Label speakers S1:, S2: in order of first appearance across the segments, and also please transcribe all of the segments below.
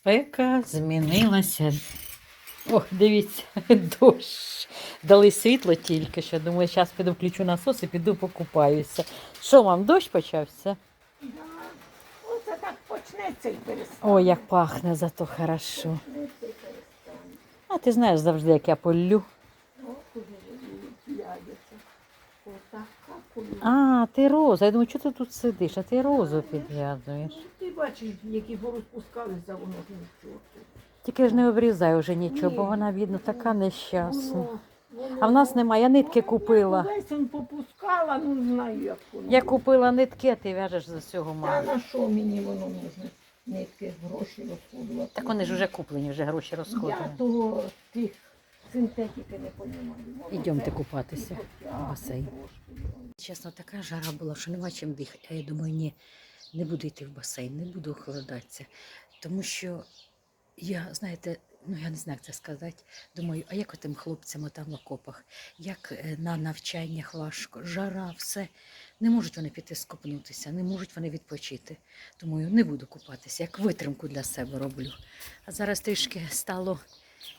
S1: Спека змінилася. О, дивіться, дощ. Дали світло тільки що. Думаю, зараз піду включу насос і піду покупаюся. Що вам, дощ почався?
S2: Да. Оце так почнеться і перестане.
S1: О, як пахне, зато хорошо. А ти знаєш завжди, як я полю. А, ти роза. Я думаю, чого ти тут сидиш, а ти розу підв'язуєш.
S2: Ти бачиш, які порозпускалися, воно ж нічого.
S1: Тільки ж не обрізай вже нічого, бо вона, видно, така нещасна.
S2: Воно- воно-
S1: А в нас немає, я нитки купила.
S2: Весь він попускала, ну не знаю, як воно.
S1: Я купила нитки, а ти в'яжеш з усього
S2: Та
S1: мало.
S2: на що мені воно нужно? Нитки, гроші розходувати.
S1: Так вони ж вже куплені, вже гроші
S2: Я того тих синтетики не розумію.
S1: Ідемте купатися в басейн. Чесно, така жара була, що нема чим дихати. А я думаю, ні, не буду йти в басейн, не буду охолодатися. Тому що я, знаєте, ну я не знаю, як це сказати. Думаю, а як тим хлопцям там в окопах, як е, на навчаннях важко, жара, все. Не можуть вони піти скупнутися, не можуть вони відпочити. Думаю, не буду купатися, як витримку для себе роблю. А зараз трішки стало,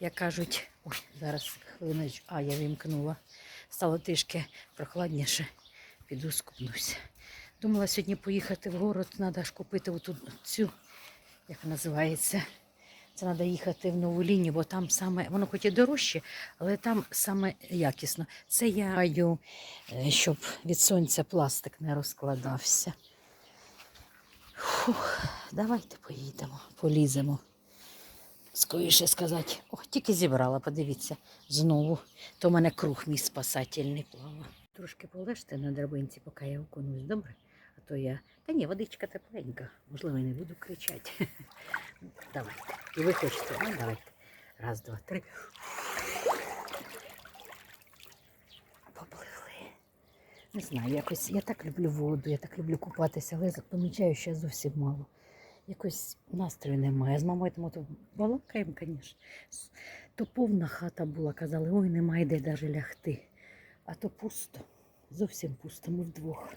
S1: як кажуть, ой, зараз хвилиночку, а я вимкнула. Стало трішки прохладніше, піду скупнуся. Думала сьогодні поїхати в город, треба ж купити оту цю, як називається. Це треба їхати в нову лінію, бо там саме, воно хоч і дорожче, але там саме якісно. Це я маю, е, щоб від сонця пластик не розкладався. Фух, давайте поїдемо, поліземо. Скоріше сказати, о, тільки зібрала, подивіться, знову. То в мене круг мій спасательний плава. Трошки полежте на драбинці, поки я окунусь, добре? А то я. Та ні, водичка тепленька, можливо, я не буду кричати. Давайте. І ви хочете, ну давайте. Раз, два, три. Попливли. Не знаю, якось я так люблю воду, я так люблю купатися, але помічаю, що я зовсім мало. Якось настрою немає. З мамою тому то балакаємо, звісно. То повна хата була, казали, ой, немає де навіть лягти. А то пусто, зовсім пусто, ми вдвох.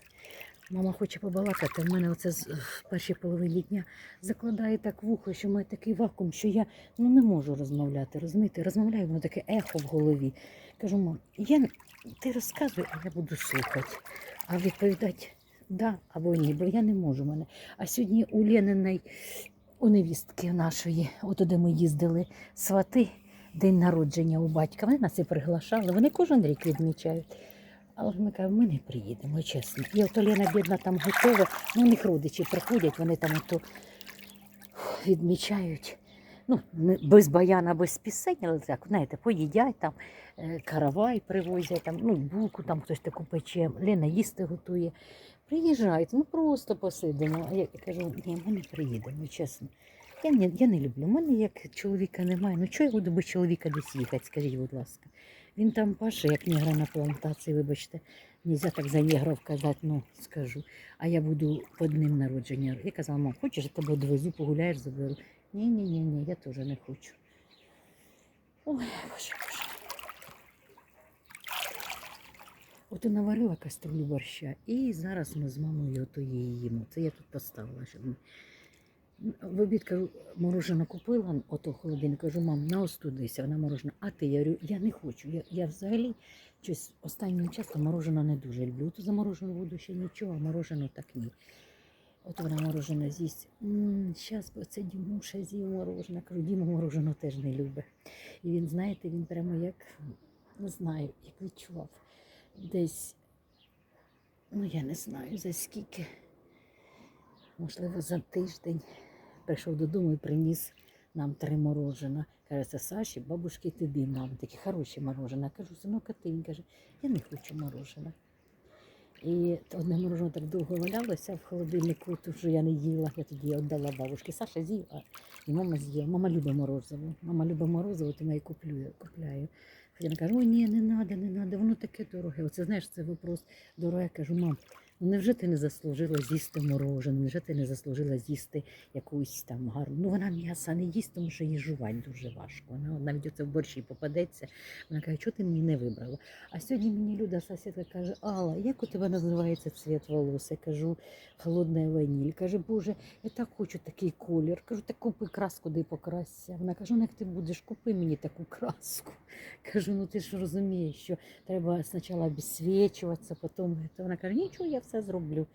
S1: Мама хоче побалакати. В мене оце з- в першій половині дня закладає так вухо, що має такий вакуум, що я ну, не можу розмовляти. Розумієте? Розмовляю, воно таке ехо в голові. Кажу, мам, я, ти розказуй, а я буду слухати. А відповідати да або ні, бо я не можу мене. А сьогодні у Лениної, у невістки нашої, от де ми їздили, свати, день народження у батька. Вони нас і приглашали, вони кожен рік відмічають. Але ми кажемо, ми не приїдемо, чесно. І от Лена, бідна, там готова, ну, у них родичі приходять, вони там ото відмічають. Ну, без баяна, без пісень, але так, знаєте, поїдять там, е, каравай привозять, там, ну, булку там хтось таку пече, Лена їсти готує. Приїжджають, ну просто посидимо. А я кажу, ні, ми не приїдемо, чесно. Я не, я не люблю. У мене як чоловіка немає. Ну чого я буду без чоловіка десь їхати, скажіть, будь ласка. Він там паше, як негра на плантації, вибачте. Нельзя так за негров казати, ну скажу. А я буду по днем народження. Я казала, мам, хочеш, я тебе одвезу, погуляєш, заберу. Ні, ні, ні, ні, я теж не хочу. Ой, боже, боже. От і наварила каструлю борща, і зараз ми з мамою ото її їмо. Це я тут поставила, щоб ми. В обід кажу, мороженое купила, ото холодильник, кажу, мам, на остудися, вона мороженое. А ти, я говорю, я не хочу. Я, я взагалі щось останнім часом мороженое не дуже люблю. То заморожену воду ще нічого, а мороженое так ні. От вона мороженое з'їсть. Зараз це Дімуша з'їв мороженое. Кажу, Діма мороженое теж не любить. І він, знаєте, він прямо як, не знаю, як відчував. Десь, ну я не знаю, за скільки, можливо, за тиждень прийшов додому і приніс нам три морожена. Каже, це Саші, бабушки, тобі нам такі хороші морожена. Кажу, синок, а ти? Він каже, я не хочу морожена. І одне мороженое так довго валялося в холодильнику, то що я не їла, я тоді віддала бабушці. Саша з'їв, а і мама з'їла. Мама любить морозиво. Мама любить морозиво, тому я куплю, купляю. Вона кажу, ой, ні, не треба, не треба, воно таке дороге. Оце знаєш, це вопрос дороге. Кажу, мам, невже ти не заслужила з'їсти морожене, невже ти не заслужила з'їсти якусь там гарну. Ну вона м'яса не їсть, тому що їй жувати дуже важко. Вона навіть оце в борщі попадеться. Вона каже, чого ти мені не вибрала? А сьогодні мені Люда сусідка каже, Алла, як у тебе називається цвіт волос? Я кажу, холодна ваніль. Каже, Боже, я так хочу такий колір. Кажу, так купи краску, де покрасся. Вона каже, ну як ти будеш, купи мені таку краску. Кажу, ну ти ж розумієш, що треба спочатку обесвічуватися, потім. Вона каже, нічого, я все зроблю.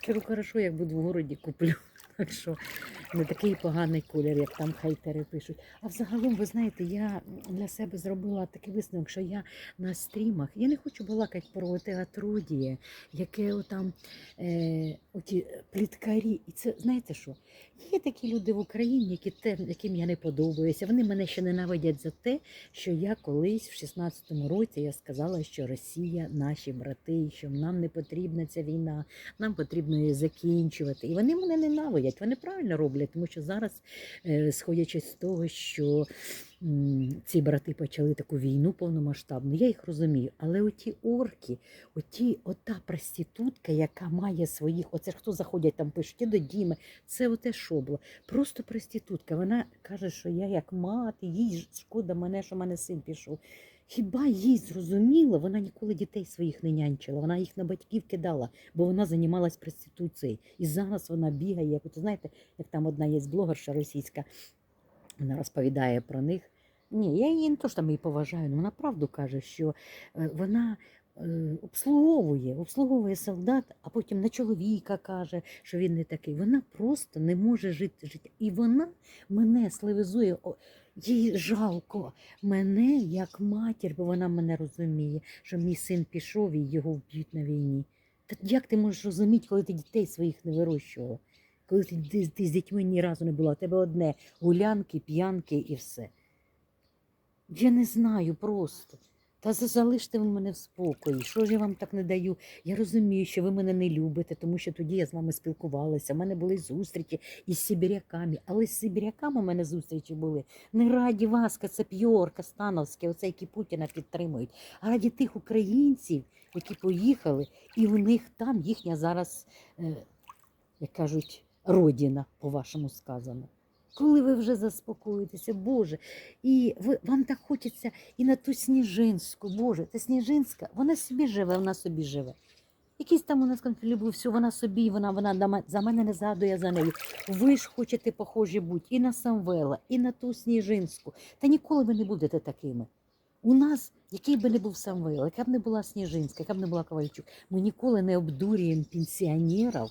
S1: Чому хорошо, як буду в городі куплю. Так що не такий поганий колір, як там хейтери пишуть. А взагалом, ви знаєте, я для себе зробила такий висновок, що я на стрімах, я не хочу балакати про те отродіє, яке отам е, оті пліткарі. І це знаєте що? Є такі люди в Україні, які те, яким я не подобаюся. Вони мене ще ненавидять за те, що я колись в 16-му році я сказала, що Росія наші брати, що нам не потрібна ця війна, нам потрібно її закінчувати. І вони мене ненавидять. Вони правильно роблять, тому що зараз, е, сходячи з того, що ці брати почали таку війну повномасштабну, я їх розумію. Але оті орки, оті, ота проститутка, яка має своїх, оце хто заходять там, пишуть, до Діми, це оте шобло. Просто проститутка. Вона каже, що я як мати, їй шкода мене, що мене син пішов. Хіба їй зрозуміло, вона ніколи дітей своїх не нянчила, вона їх на батьків кидала, бо вона займалась проституцією. І зараз вона бігає, як от, знаєте, як там одна є блогерша російська, вона розповідає про них. Ні, я її не то що там її поважаю, але вона правду каже, що е, вона обслуговує, обслуговує солдат, а потім на чоловіка каже, що він не такий. Вона просто не може жити життя. І вона мене сливизує. Їй жалко мене як матір, бо вона мене розуміє, що мій син пішов і його вб'ють на війні. Та як ти можеш розуміти, коли ти дітей своїх не вирощувала? Коли ти, ти, ти з дітьми ні разу не була, у тебе одне гулянки, п'янки і все. Я не знаю просто. Та за- залиште ви мене в спокої. Що ж я вам так не даю? Я розумію, що ви мене не любите, тому що тоді я з вами спілкувалася. У мене були зустрічі із сибіряками, але з сибіряками у мене зустрічі були не раді вас, Кацап'йор, Кастановське, оце, які Путіна підтримують, а раді тих українців, які поїхали, і у них там їхня зараз, е, як кажуть, родина, по-вашому сказано. Коли ви вже заспокоїтеся, Боже, і ви, вам так хочеться і на ту Сніжинську, Боже, та Сніжинська, вона собі живе, вона собі живе. Якийсь там у нас конфлікт любив, все, вона собі, вона, вона за мене не згадує за нею. Ви ж хочете похожі бути і на Самвела, і на ту Сніжинську. Та ніколи ви не будете такими. У нас, який би не був Самвел, яка б не була Сніжинська, яка б не була Ковальчук, ми ніколи не обдурюємо пенсіонерів,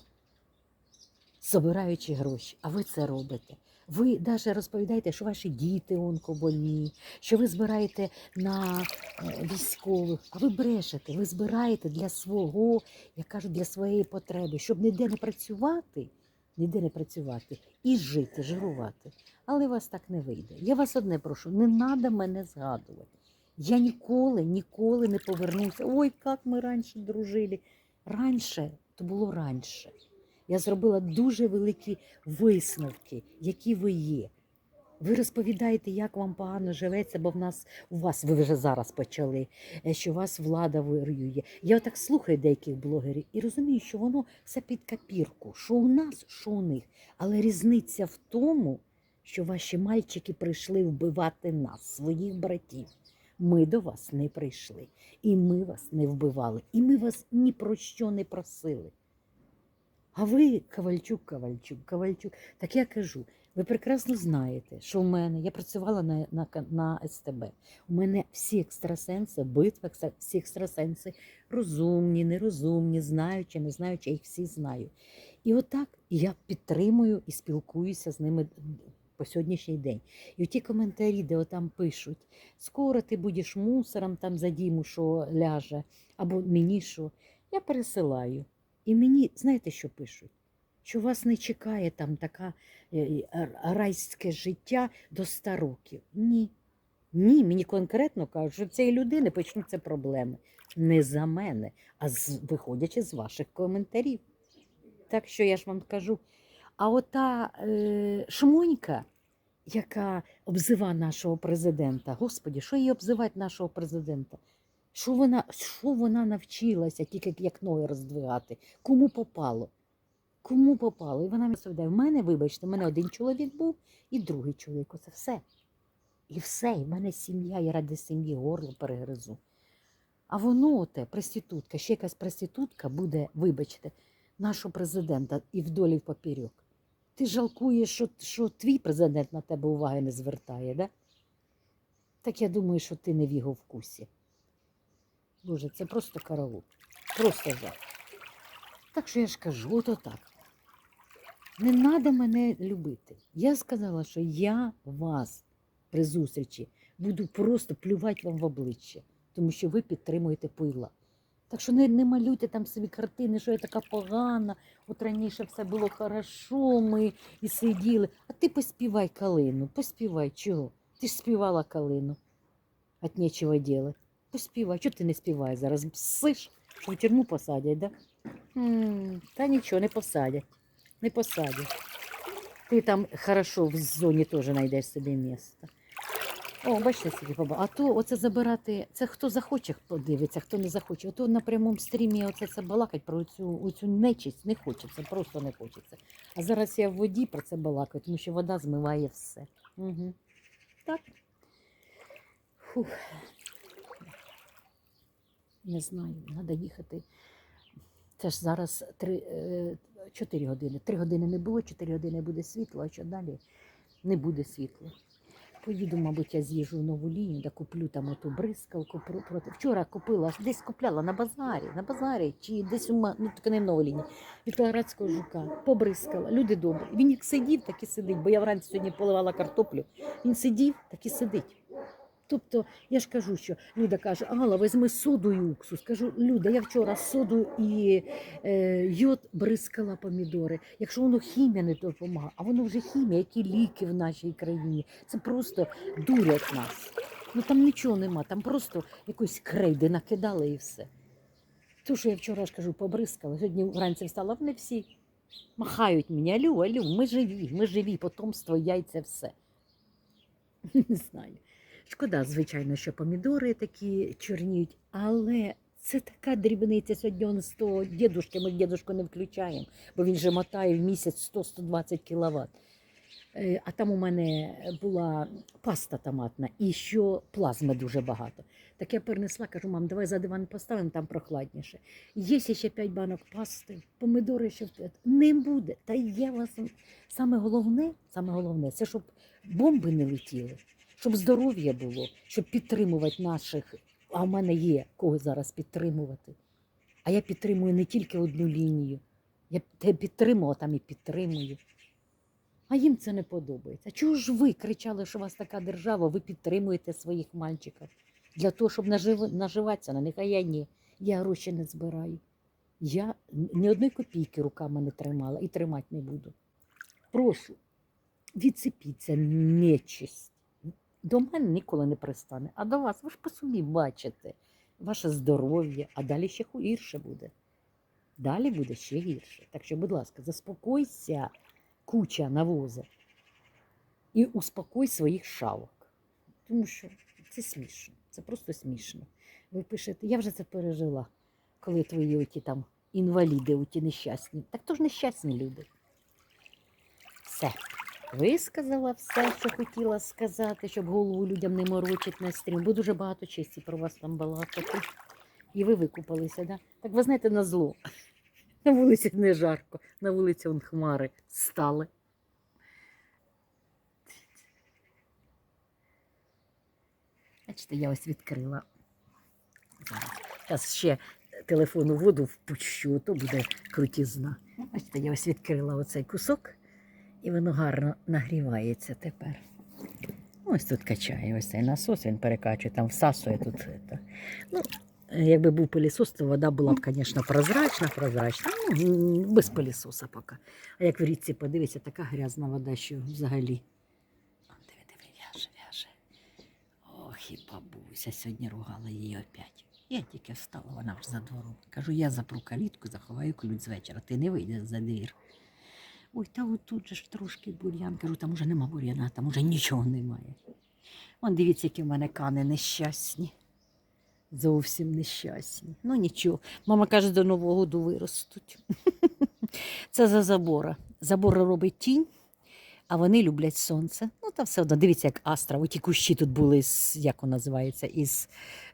S1: збираючи гроші. А ви це робите. Ви навіть розповідаєте, що ваші діти онкобольні, що ви збираєте на е, військових, а ви брешете, ви збираєте для свого, як кажуть, для своєї потреби, щоб ніде не працювати, ніде не працювати і жити, жирувати. Але у вас так не вийде. Я вас одне прошу, не треба мене згадувати. Я ніколи, ніколи не повернуся. Ой, як ми раніше дружили. Раніше, то було раніше. Я зробила дуже великі висновки, які ви є. Ви розповідаєте, як вам погано живеться, бо в нас у вас ви вже зараз почали, е, що вас влада вирює. Я так слухаю деяких блогерів і розумію, що воно все під копірку. Що у нас, що у них. Але різниця в тому, що ваші мальчики прийшли вбивати нас, своїх братів. Ми до вас не прийшли, і ми вас не вбивали, і ми вас ні про що не просили. А ви, Ковальчук, Ковальчук, Ковальчук. Так я кажу, ви прекрасно знаєте, що в мене, я працювала на, на, на СТБ. У мене всі екстрасенси, битва, всі екстрасенси розумні, нерозумні, знаючи, не знаючи, я їх всі знаю. І отак я підтримую і спілкуюся з ними по сьогоднішній день. І ті коментарі, де отам пишуть, скоро ти будеш мусором там за діму, що ляже, або мені що, я пересилаю. І мені, знаєте, що пишуть? Що вас не чекає там таке райське життя до 100 років. Ні. Ні, мені конкретно кажуть, що цієї людини почнуться проблеми. Не за мене, а з, виходячи з ваших коментарів. Так що я ж вам кажу. А ота е, шмонька, яка обзива нашого президента, господі, що її обзивати нашого президента? Що вона, що вона навчилася тільки як ноги роздвигати? Кому попало? Кому попало? І вона мені розповідає, в мене, вибачте, в мене один чоловік був і другий чоловік. Оце все. І все, і в мене сім'я, я ради сім'ї горло перегризу. А воно те, проститутка, ще якась проститутка буде, вибачте, нашого президента і вдолі в поперек. Ти жалкуєш, що, що твій президент на тебе уваги не звертає, да? Так я думаю, що ти не в його вкусі. Боже, це просто караул. Просто жах. Так що я ж кажу, ото так. Не треба мене любити. Я сказала, що я вас при зустрічі буду просто плювати вам в обличчя, тому що ви підтримуєте пила. Так що не, не малюйте там собі картини, що я така погана, от раніше все було хорошо, ми і сиділи. А ти поспівай калину, поспівай чого? Ти ж співала калину. От нечого делать. Поспівай, чого ти не співаєш зараз? Псиш, що в тюрму посадять, да? М, Та нічого, не посадять. Не посадять. Ти там хорошо в зоні теж знайдеш собі місце. О, бачите, собі поба. А то оце забирати, це хто захоче подивиться, хто не захоче. Ото на прямому стрімі оце це балакать про цю, оцю нечисть не хочеться, просто не хочеться. А зараз я в воді про це балакаю, тому що вода змиває все. Угу. Так. Фух. Не знаю, треба їхати. Це ж зараз три, е, 4 години. 3 години не було, 4 години буде світло, а що далі не буде світла. Поїду, мабуть, я з'їжджу в нову лінію, да куплю там оту бризкалку проти. Вчора купила, десь купляла на базарі, на базарі, чи десь у ну, таке не в від Колорадського жука. Побризкала. Люди добрі. Він як сидів, так і сидить, бо я вранці сьогодні поливала картоплю. Він сидів, так і сидить. Тобто, я ж кажу, що Люда каже, Алла, візьми соду і уксус. Кажу, Люда, я вчора соду і е, йод бризкала помідори. Якщо воно хімія не допомагає, а воно вже хімія, які ліки в нашій країні. Це просто дурять нас. Ну там нічого нема, там просто якоїсь крейди накидали і все. То, що я вчора ж кажу, побризкала, сьогодні вранці встала, вони всі махають мені, алю, алю, ми живі, ми живі, потомство, яйця, все. Не знаю. Шкода, звичайно, що помідори такі чорніють, але це така дрібниця сьогодні он 100 дідушки, ми дідушку не включаємо, бо він же мотає в місяць 100-120 кВт. А там у мене була паста томатна і що плазми дуже багато. Так я перенесла, кажу, мам, давай за диван поставимо, там прохладніше. Є ще 5 банок пасти, помидори ще. Не буде. Та я вас саме головне, саме головне, це щоб бомби не летіли щоб здоров'я було, щоб підтримувати наших. А в мене є кого зараз підтримувати. А я підтримую не тільки одну лінію. Я те підтримувала, там і підтримую. А їм це не подобається. Чого ж ви кричали, що у вас така держава, ви підтримуєте своїх мальчиків для того, щоб нажив... наживатися на них, а я ні. Я гроші не збираю. Я ні одної копійки руками не тримала і тримати не буду. Прошу, відсипіться нечисть до мене ніколи не пристане. А до вас, ви ж по собі бачите ваше здоров'я, а далі ще гірше буде. Далі буде ще гірше. Так що, будь ласка, заспокойся, куча навозу, і успокой своїх шавок. Тому що це смішно, це просто смішно. Ви пишете, я вже це пережила, коли твої оті там інваліди, оті нещасні. Так то ж нещасні люди. Все. Висказала все, що хотіла сказати, щоб голову людям не морочить на стрім, бо дуже багато честі про вас там балакати. І ви викупалися, да? Так ви знаєте, на зло. На вулиці не жарко, на вулиці он хмари стали. Бачите, я ось відкрила. Зараз. Ще телефон у воду впущу, то буде крутізна. Бачите, я ось відкрила оцей кусок. І воно гарно нагрівається тепер. Ось тут качає ось цей насос, він перекачує, там всасує тут. це. Ну, якби був пилісос, то вода була б, звісно, прозрачна, прозрачна. Ну, без пилісоса поки. А як в річці подивися, така грязна вода, що взагалі. Диви, диви, в'яже, в'яже. Ох, і бабуся сьогодні ругала її опять. Я тільки встала, вона вже за двором. Кажу, я запру калітку, заховаю ключ з вечора. Ти не вийдеш за двір. Ой, та от тут же ж трошки бур'ян. Кажу, там уже нема бур'яна, там уже нічого немає. Вон дивіться, які в мене кани нещасні. Зовсім нещасні. Ну нічого. Мама каже, до Нового року виростуть. Це за забора. Забор робить тінь, а вони люблять сонце. Ну, та все одно. Дивіться, як астра. Оті кущі тут були, з, як вона називається, із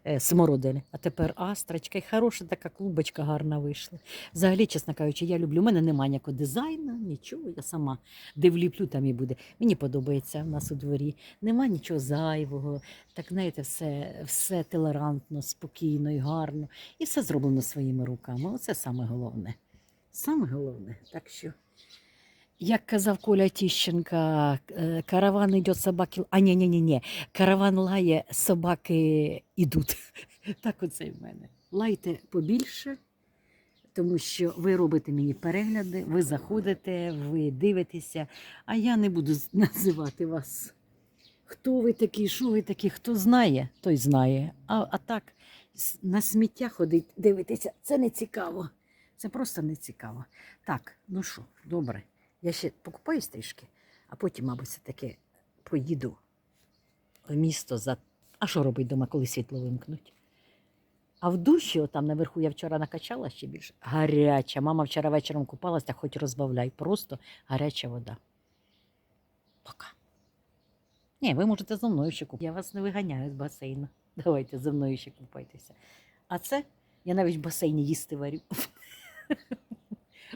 S1: е, смородини. А тепер астрочка. І хороша така клубочка гарна вийшла. Взагалі, чесно кажучи, я люблю. У мене немає ніякого дизайну, нічого. Я сама де вліплю, там і буде. Мені подобається в нас у дворі. Нема нічого зайвого. Так, знаєте, все, все толерантно, спокійно і гарно. І все зроблено своїми руками. Оце саме головне. Саме головне. Так що. Як казав Коля Тіщенка, е, караван йде собаки. А ні, ні, ні, ні. Караван лає, собаки йдуть. Так оце й в мене. Лайте побільше, тому що ви робите мені перегляди, ви заходите, ви дивитеся, а я не буду називати вас. Хто ви такі, що ви такі, хто знає, той знає. А, а так на сміття ходить, дивитися, це не цікаво. Це просто не цікаво. Так, ну що, добре. Я ще покупаю стрижки, а потім, мабуть, все-таки поїду в місто за. А що робить вдома, коли світло вимкнуть? А в душі, отам наверху, я вчора накачала ще більше. Гаряча. Мама вчора вечором купалася, хоч розбавляй. Просто гаряча вода. Пока. Ні, ви можете зі мною ще купати. Я вас не виганяю з басейну. Давайте зі мною ще купайтеся. А це я навіть в басейні їсти варю.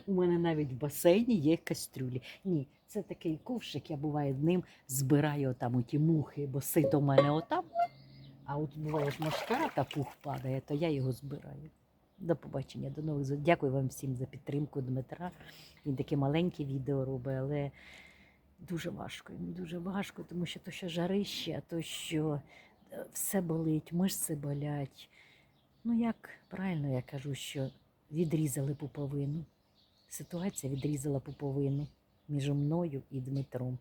S1: У мене навіть в басейні є кастрюлі. Ні, це такий ковшик, я буває ним збираю там у ті мухи, бо сито в мене отам. А от буває ж машкара та пух падає, то я його збираю. До побачення, до нових зустрічей. Дякую вам всім за підтримку Дмитра. Він таке маленьке відео робить, але дуже важко. Йому дуже важко, тому що то, що жарище, то, що е, все болить, мишці болять. Ну як правильно я кажу, що відрізали пуповину. Ситуація відрізала пуповину між мною і Дмитром.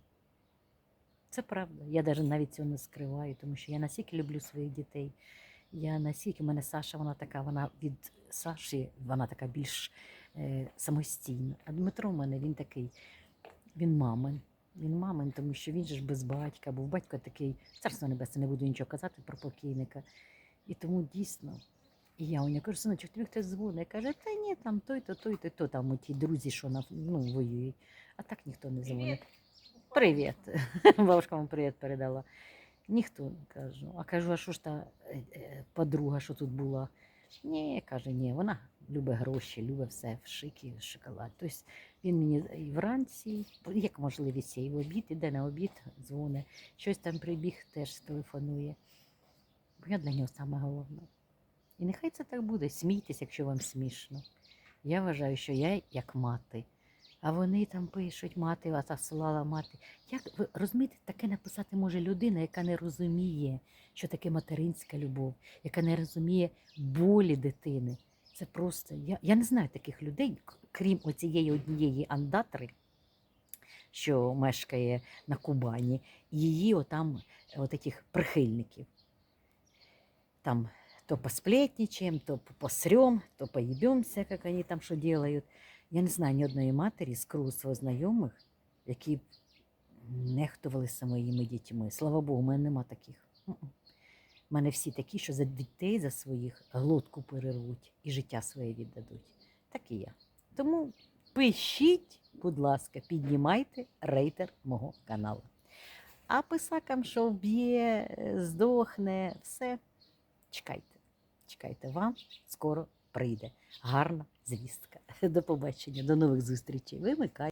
S1: Це правда. Я навіть цього не скриваю, тому що я настільки люблю своїх дітей. Я настільки, в мене Саша, вона така, вона від Саші, вона така більш е, самостійна. А Дмитро в мене він такий, він мамин. Він мамин, тому що він же ж без батька, був батько такий, царство небесне, не буду нічого казати про покійника. І тому дійсно. І я у нього кажу, синочок, тобі хтось дзвонить. Каже, та ні, там той-то, той-то, то там ті друзі, що на, ну, воюють. А так ніхто не дзвонить. Привіт. Бабушка вам привіт передала. Ніхто кажу. А кажу, а що ж та е, е, подруга, що тут була? Ні, каже, ні, вона любить гроші, любить все в шики, шоколад. Тобто він мені і вранці, як можливість, і в обід, іде на обід, дзвонить. Щось там прибіг, теж телефонує. Бо я для нього саме головне. І нехай це так буде. Смійтесь, якщо вам смішно. Я вважаю, що я як мати. А вони там пишуть, мати вас посилала мати. Як ви розумієте, таке написати може людина, яка не розуміє, що таке материнська любов, яка не розуміє болі дитини. Це просто я, я не знаю таких людей, крім оцієї однієї андатри, що мешкає на Кубані, її отам, отаких прихильників. Там то посплетничаем, то посрем, то поебемся, как они там что делают. Я не знаю ні одної матері з кругу своїх знайомих, які нехтували самими дітьми. Слава Богу, у мене нема таких. У мене всі такі, що за дітей за своїх глотку перервуть і життя своє віддадуть. Так і я. Тому пишіть, будь ласка, піднімайте рейтер мого каналу. А писакам, що вб'є, здохне, все. Чекайте, чекайте, вам скоро прийде гарна звістка. До побачення, до нових зустрічей. Вимикайте.